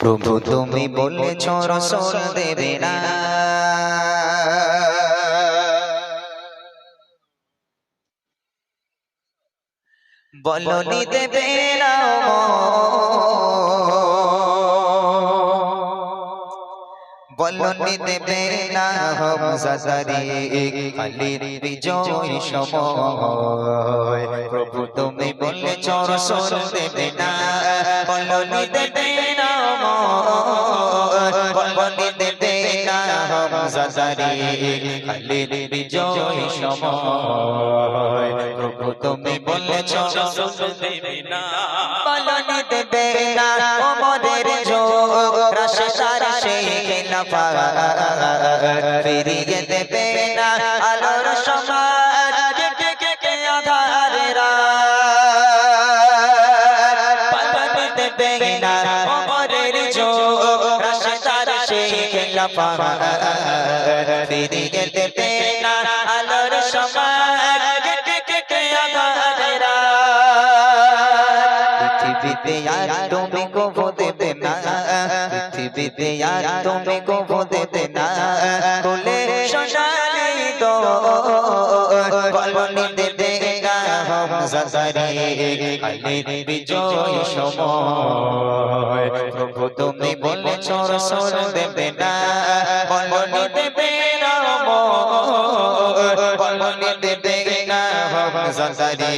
প্রভু তুমি বলেছ রসল দেবে না। বলনি দেবে না বলনি দেবে না হম সাসারি খালির বিজয় সময়। প্রভু তুমি বলেছ রসল দেবে না। বলনি দেবে হম সাসারি খালির বিজয় সময়। প্রভু তুমি বলেছ দেবে না বলনি দেবে না ওমরের যোগ, রাশে সারা সেই খেলাফা ফিরিয়ে দেবে সেই খেলাফা ফিরিয়ে দেবে না আলোর সমাজ কে কে কে পৃথিবীতে আর তুমি কবু দেবে না। পৃথিবীতে আর তুমি কবু দেবে না। বলে সোনালি তো বলনি দেবে না হম সাসারি আলির বিজয় সময় প্রভু তুমি বলেছ রসল দেবে না বলনি দেবে না বলনি দেবে না হম সাসারি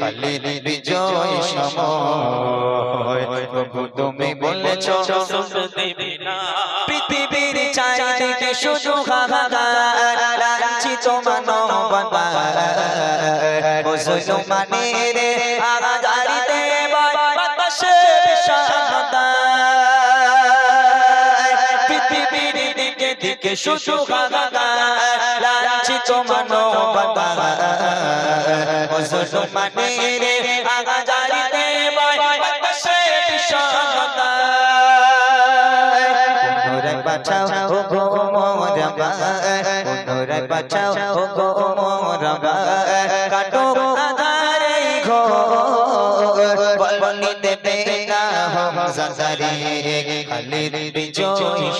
আলির বিজয় সময় প্রভু তুমি বলেছ দেবে না পৃথিবীর চারিদিকে শুধু হাহাকার মুসলমানের আগারিতে বাতাসে বিষাদার পৃথিবীর দিকে দিকে শুধু হাহাকার লাঞ্ছিত মানবতার মুসলমানের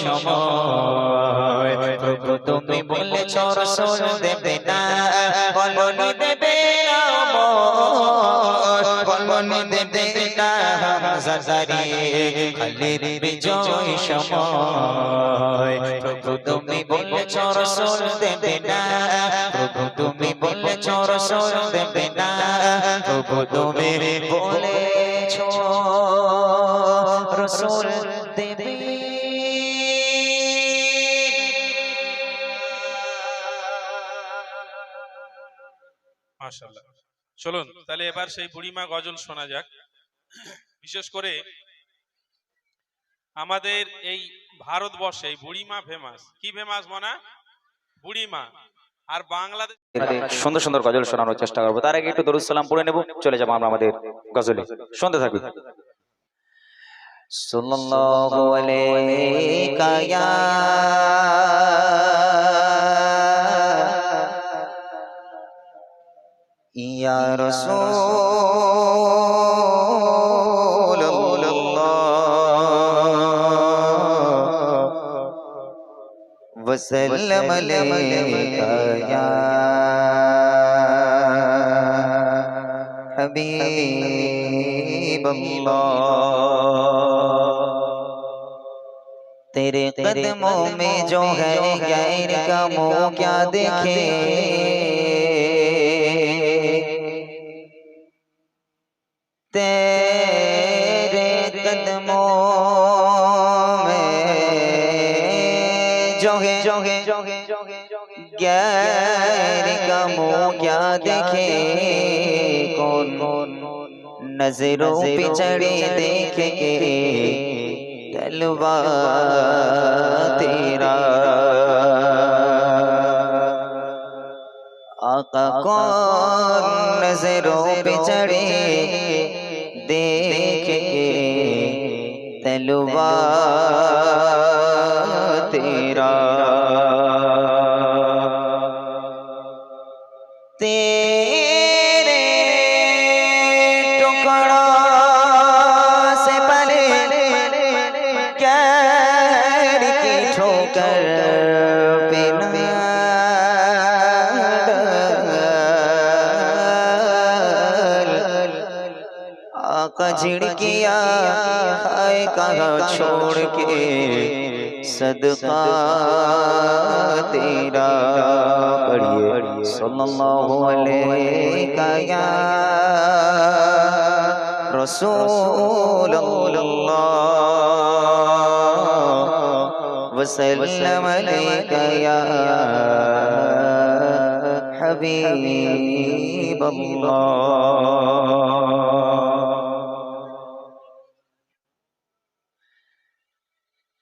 সময়। প্রভু তুমি বলেছ, রসল দেবে না বলনি দেবে বলনি দেবে না সাসারি খালির বিজয় সময়। তুমি বলেছ, রসল দেবে না তুমি বলেছ দেবে না। প্রভু তুমি বলেছ তাহলে এবার সেই বুড়িমা গজল শোনা যাক। বিশেষ করে আমাদের এই ভারতবর্ষে বুড়িমা ফেমাস কি ফেমাস মনা? বুড়িমা। আর বাংলাদেশ সুন্দর সুন্দর গজল শোনানোর চেষ্টা করব। তার আগে একটু দরুদ সালাম পড়ে নেব। চলে যাব আমরা আমাদের গজলে। শুনতে থাকি সাল্লাল্লাহু আলাইকা रसूल अल्लाह वसल्लम या हबीब तेरे कदमों में जो है गैर का मोह क्या देखे गैर का मुँह क्या देखे? कौन नज़रों पे चढ़े देखे? तलवा तेरा। आका कौन नज़रों पे चढ़े? देखे? तलवा گناہ چھوڑ کے صدقہ تیرا پڑھئے صلی اللہ علیہ یا رسول اللہ۔ وسلم علیہ یا حبیب اللہ۔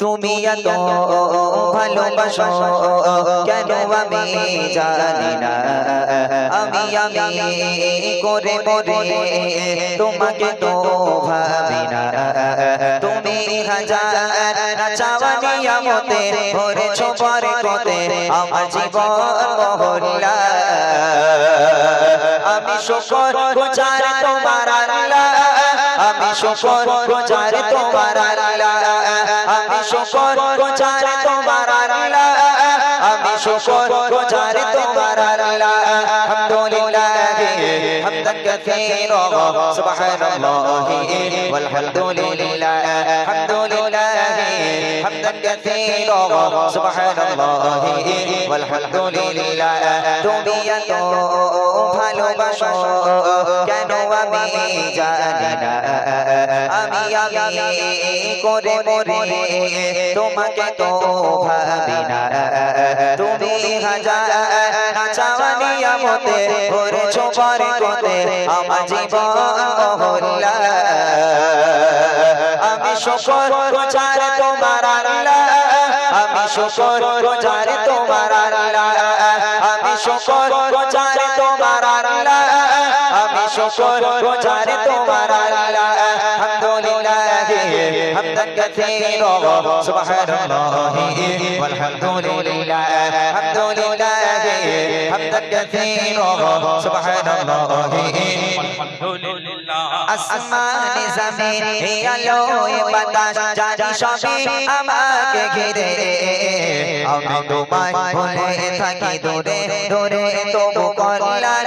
তুমি এত ভালোবাসো কেন আমি জানি না। আমি আমি করে মরে তোমাকে তো ভাবি না। তুমি হাজার চাওয়ানি আমতে ভরেছ পরে কতে আমার জীবন মহল্লা। আমি শকর গুজার তোমার আল্লাহ। আমি শকর গুজার তোমার আল্লাহ। আমি শকর গুজার তোমার আল্লাহ আমি শকর গুজার তোমার আল্লাহ আলহামদুলিল্লাহ হামদান কাসীরা সুবহানাল্লাহ, ওয়ালহামদুলিল্লাহ আলহামদুলিল্লাহ হামদান কাসীরা সুবহানাল্লাহ, ওয়ালহামদুলিল্লাহ। তুমি এত ভালোবাসো, কেন আমি জানি না। আমি করে মরে, তোমাকে তো ভাবি না তুমি হাজার চাওয়ানি আমতে ভরেছ পরে কোতে আমার জীবন মহল্লা আমি শকর গোচার তোমার আল্লাহ, আমি শকর গোচার তোমার আল্লাহ। আমি শকর গোচার তোমার আল্লাহ, আমি শকর গোচার তোমার আল্লাহ। হামদান কাসীরা সুবহানাল্লাহ ওয়ালহামদুলিল্লাহ আলহামদুলিল্লাহ হামদান কাসীরা সুবহানাল্লাহ আলহামদুলিল্লাহ আসমান জমিন আলো বাতাস জানি সবই আমাকে ঘিরে। আমি তোমায় ভুলে থাকি দূরে দূরে তবু কল্যাণ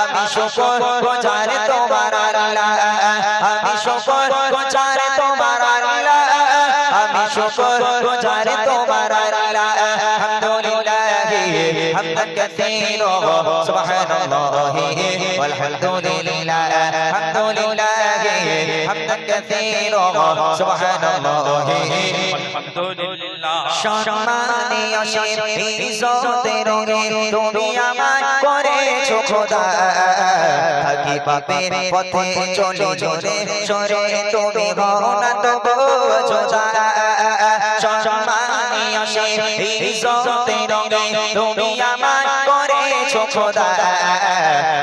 আমি শুকর গুজার তোমার আল্লাহ আমি শুকর গুজার তোমার আল্লাহ আমি শুকর গুজার তোমার আল্লাহ আলহামদুলিল্লাহ হামদান কাসীরা সুবহানাল্লাহ والحمدلله الحمد لله حمدا كثيرا سبحان الله আলহামদুলিল্লাহ সম্মানীয় ইজ্জতের তুমি আমার করেছো খোদা থাকি পাপের পথে চলে চলে সরে তুমি হও না তবু যোজা সম্মানীয় ইজ্জতের তুমি আমার করেছো খোদা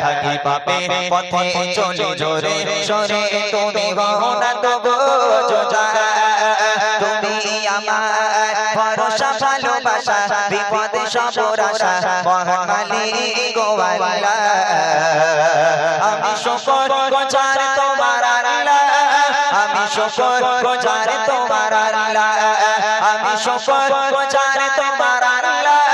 থাকি পাপের পথে চলে জোরে সরে তুমি হও না তবু আমি শকর গোচার তোমার আল্লাহ। আমি শকর গোচার তোমার আল্লাহ।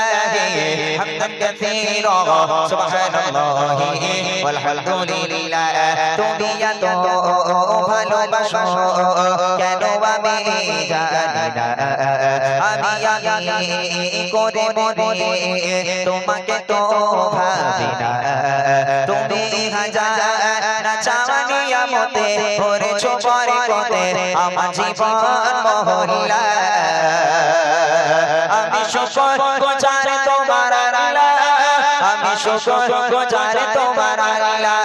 حمدا كثيرا سبحان الله والحمد لله তুমি এত ভালোবাসো কেন আমি জানি না আমি আমি করে মরে তোমাকে তো ভাবি না তুমি হাজার না চাওয়ানিয়া মতে ভরেছো পরে পথে আমার জীবন মহল্লা আমি শুকর গোজার তোমার আল্লাহ আমি শুকর গোজার তোমার আল্লাহ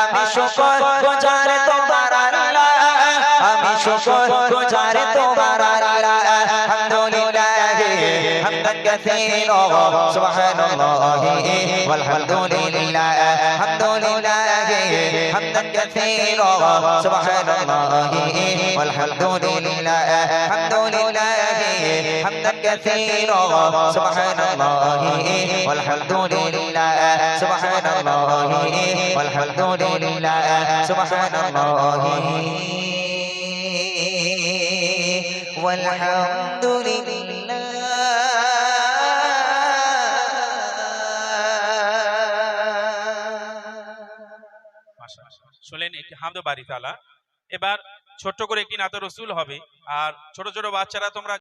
আমি শুকর গোজার তোমার আল্লাহ আমি শুকর গোজার তোমার আল্লাহ আলহামদুলিল্লাহ হামদান কাসীরা সুবহানাল্লাহ والحمد لله الحمد لله حمدا كثيرا سبحان الله والحمد لله الحمد لله حمدا كثيرا سبحان الله والحمد لله سبحان الله والحمد لله سبحان الله والحمد لله মাশাআল্লাহ। শুনলেন একটি হামদ বাড়ি তালা এবার ছোট্ট করে একটি নাত রসুল হবে আর ছোট ছোট বাচ্চারা তোমরা